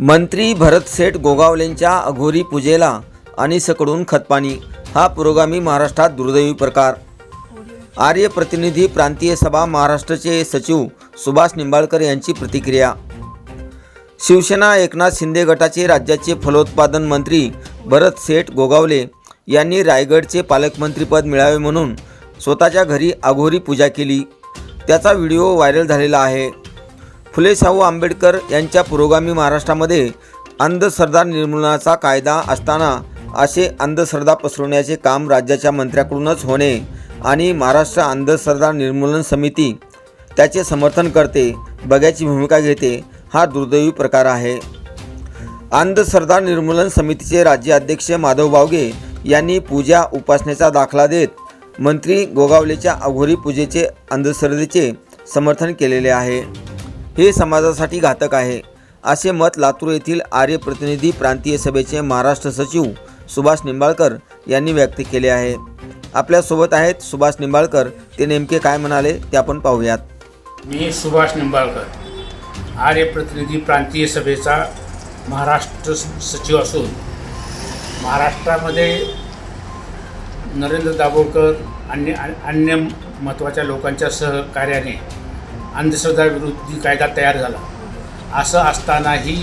मंत्री भरतसेठ गोगावलेंच्या अघोरी पूजेला अनिसकडून खतपाणी. हा पुरोगामी महाराष्ट्रात दुर्दैवी प्रकार. आर्य प्रतिनिधी प्रांतीय सभा महाराष्ट्राचे सचिव सुभाष निंबाळकर यांची प्रतिक्रिया. शिवसेना एकनाथ शिंदे गटाचे राज्याचे फलोत्पादन मंत्री भरत सेठ गोगावले यांनी रायगडचे पालकमंत्रीपद मिळावे म्हणून स्वतःच्या घरी अघोरी पूजा केली. त्याचा व्हिडिओ व्हायरल झालेला आहे. फुले शाहू आंबेडकर यांच्या पुरोगामी महाराष्ट्रामध्ये अंधश्रद्धा निर्मूलनाचा कायदा असताना असे अंधश्रद्धा पसरवण्याचे काम राज्याच्या मंत्र्याकडूनच होणे आणि महाराष्ट्र अंधश्रद्धा निर्मूलन समिती त्याचे समर्थन करते बघ्याची भूमिका घेते हा दुर्दैवी प्रकार आहे. अंधश्रद्धा निर्मूलन समितीचे राज्य अध्यक्ष माधव बावगे यांनी पूजा उपासनेचा दाखला देत मंत्री गोगावलेच्या अघोरी पूजेचे अंधश्रद्धेचे समर्थन केलेले आहे. हे समाजासाठी घातक आहे. असे मत लातूर येथील आर्य प्रतिनिधी प्रांतीय सभेचे महाराष्ट्र सचिव सुभाष निंबाळकर यांनी व्यक्त केले आहे. आपल्यासोबत आहेत सुभाष निंबाळकर. ते नेमके काय म्हणाले ते आपण पाहूयात. मी सुभाष निंबाळकर आर्य प्रतिनिधी प्रांतीय सभेचा महाराष्ट्र सचिव असून महाराष्ट्रामध्ये नरेंद्र दाभोळकर आणि अन- अन्य महत्त्वाच्या लोकांच्या सहकार्याने अंधश्रद्धाविरोधी कायदा तयार झाला. असं असतानाही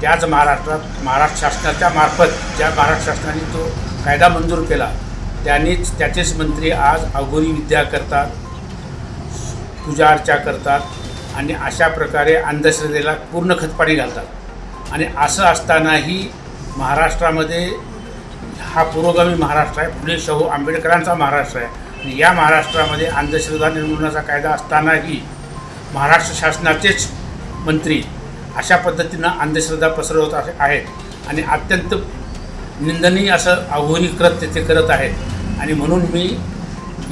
त्याच महाराष्ट्रात महाराष्ट्र शासनाच्या मार्फत ज्या महाराष्ट्र शासनाने तो कायदा मंजूर केला त्यांनीच त्याचेच मंत्री आज अघोरी विद्या करतात पूजा अर्चा करतात आणि अशा प्रकारे अंधश्रद्धेला पूर्ण खतपाणी घालतात. आणि असं असतानाही महाराष्ट्रामध्ये हा पुरोगामी महाराष्ट्र आहे. पुणे शाहू आंबेडकरांचा महाराष्ट्र आहे. आणि या महाराष्ट्रामध्ये अंधश्रद्धा निर्मूलनाचा कायदा असतानाही महाराष्ट्र शासनाचेच मंत्री अशा पद्धतीनं अंधश्रद्धा पसरवत आहेत आणि अत्यंत निंदनीय असं आव्हानीकृत कृत्य ते करत आहेत. आणि म्हणून मी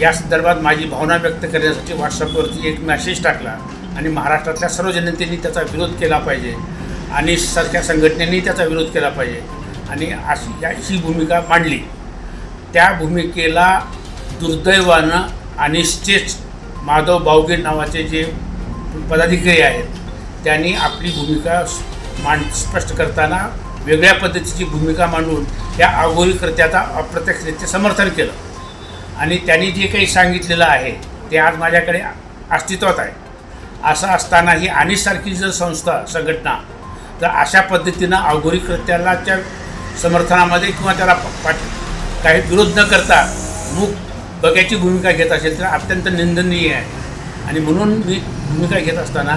या संदर्भात माझी भावना व्यक्त करण्यासाठी व्हॉट्सअपवरती एक मेसेज टाकला आणि महाराष्ट्रातल्या सर्व जनतेने त्याचा विरोध केला पाहिजे आणि सारख्या संघटनेनी त्याचा विरोध केला पाहिजे. आणि अशी या- ही भूमिका मांडली. त्या भूमिकेला दुर्दैवानं अनिश्चित माधव बावगे नावाचे जे पदाधिकारी आहेत त्यांनी आपली भूमिका मांड स्पष्ट करताना वेगळ्या पद्धतीची भूमिका मांडून या अघोरी अप्रत्यक्षरित्या समर्थन केलं. आणि त्यांनी जे काही सांगितलेलं आहे ते आज माझ्याकडे अस्तित्वात आहे. असं असताना ही आणिसारखी जर संस्था संघटना तर अशा पद्धतीनं अघोरी समर्थनामध्ये किंवा त्याला पाठ काही विरोध न करता मूक बघ्याची भूमिका घेत असेल तर अत्यंत निंदनीय आहे. आणि म्हणून मी भूमिका घेत असताना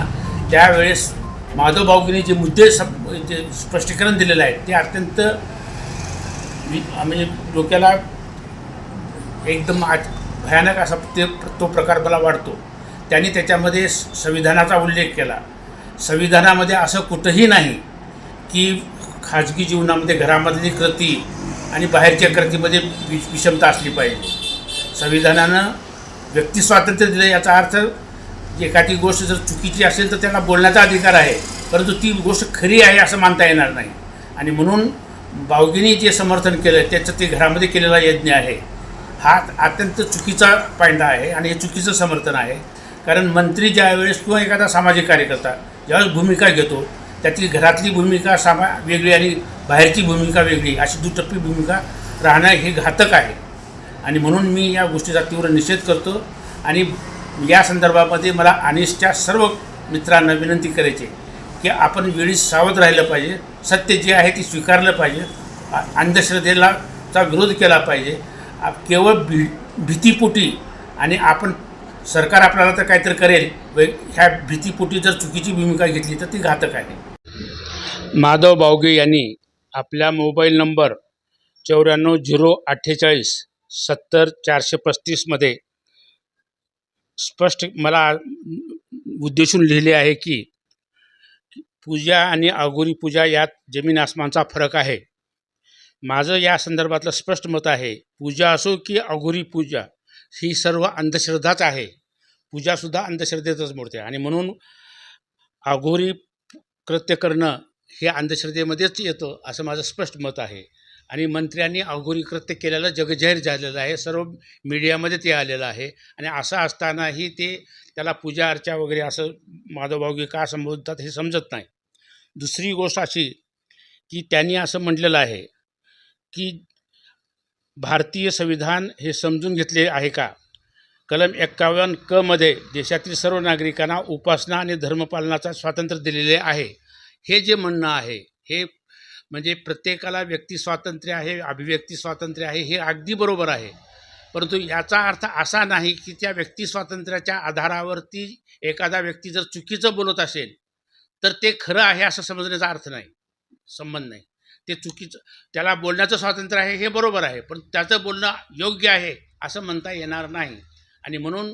त्यावेळेस माधव भाऊकीने जे मुद्दे सप जे स्पष्टीकरण दिलेलं आहे ते अत्यंत मी म्हणजे डोक्याला एकदम आज भयानक असा ते तो प्रकार मला वाटतो त्यांनी त्याच्यामध्ये स- संविधानाचा उल्लेख केला. संविधानामध्ये असं कुठंही नाही की खाजगी जीवनामध्ये घरामधली कृती आणि बाहेरच्या कृतीमध्ये विषमता असली पाहिजे. संविधानानं व्यक्ती स्वातंत्र्य दिलं याचा अर्थ एखादी गोष्ट जर चुकीची असेल तर त्याला बोलण्याचा अधिकार आहे. परंतु ती गोष्ट खरी आहे असं मानता येणार नाही. आणि म्हणून बावगीनी जे समर्थन केलं त्याचं ते घरामध्ये केलेला यज्ञ आहे. हा अत्यंत चुकीचा पायंडा आहे आणि हे चुकीचं समर्थन आहे. कारण मंत्री ज्यावेळेस किंवा एखादा सामाजिक कार्यकर्ता ज्यावेळेस भूमिका घेतो त्यातली घरातली भूमिका सामा वेगळी आणि बाहेरची भूमिका वेगळी अशी दुटप्पी भूमिका राहणं हे घातक आहे. आणि म्हणून मी या गोष्टीचा तीव्र निषेध करतो आणि या संदर्भामध्ये मला अनिसच्या सर्व मित्रांना विनंती करायची आहे की आपण वेळी सावध राहिलं पाहिजे सत्य जे आहे ते स्वीकारलं पाहिजे अंधश्रद्धेला चा विरोध केला पाहिजे केवळ भी भीतीपोटी आणि आपण सरकार आपल्याला तर काहीतरी करेल व ह्या भीतीपोटी जर चुकीची भूमिका घेतली तर ती घातक आहे. माधव बावगे यांनी आपल्या मोबाईल नंबर चौऱ्याण्णव झिरो अठ्ठेचाळीस सत्तर चारशे पस्तीसमध्ये स्पष्ट मला उद्देशून लिहिले आहे की पूजा आणि अघोरी पूजा यात जमीन आसमानचा फरक आहे. माझं या संदर्भातलं स्पष्ट मत आहे पूजा असो की अघोरी पूजा ही सर्व अंधश्रद्धाच आहे. पूजासुद्धा अंधश्रद्धेतच मोडते आणि म्हणून अघोरी कृत्य करणं हे अंधश्रद्धेमध्येच येतं असं माझं स्पष्ट मत आहे. आणि मंत्र्यांनी अघोरीकृत्य केलेलं जगजाहीर झालेलं आहे. सर्व मीडियामध्ये ते आलेलं आहे. आणि असं असतानाही ते त्याला पूजा अर्चा वगैरे असं माधवभाऊगी का संबोधतात हे समजत नाही. दुसरी गोष्ट अशी की त्यांनी असं म्हटलेलं आहे की भारतीय संविधान हे समजून घेतले आहे का? कलम एक्कावन्न क मध्ये देशातील सर्व नागरिकांना उपासना आणि धर्मपालनाचा स्वातंत्र्य दिलेले आहे. हे जे म्हणणं आहे हे म्हणजे प्रत्येकाला व्यक्ती स्वातंत्र्य आहे अभिव्यक्ती स्वातंत्र्य आहे हे अगदी बरोबर आहे. परंतु याचा अर्थ असा नाही की त्या व्यक्ती स्वातंत्र्याच्या आधारावरती एखादा व्यक्ती जर चुकीचं बोलत असेल तर ते खरं आहे असं समजण्याचा अर्थ नाही संबंध नाही. ते चुकीचं त्याला बोलण्याचं स्वातंत्र्य आहे हे बरोबर आहे पण त्याचं बोलणं योग्य आहे असं म्हणता येणार नाही. आणि म्हणून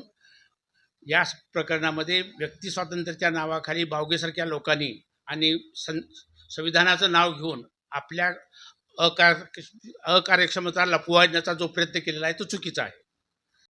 या प्रकरणामध्ये व्यक्ती स्वातंत्र्याच्या नावाखाली बावगेसारख्या लोकांनी आणि सं संविधानाचं नाव घेऊन आपल्या अकार अकार्यक्षमता लपवायण्याचा जो प्रयत्न केलेला आहे तो चुकीचा आहे.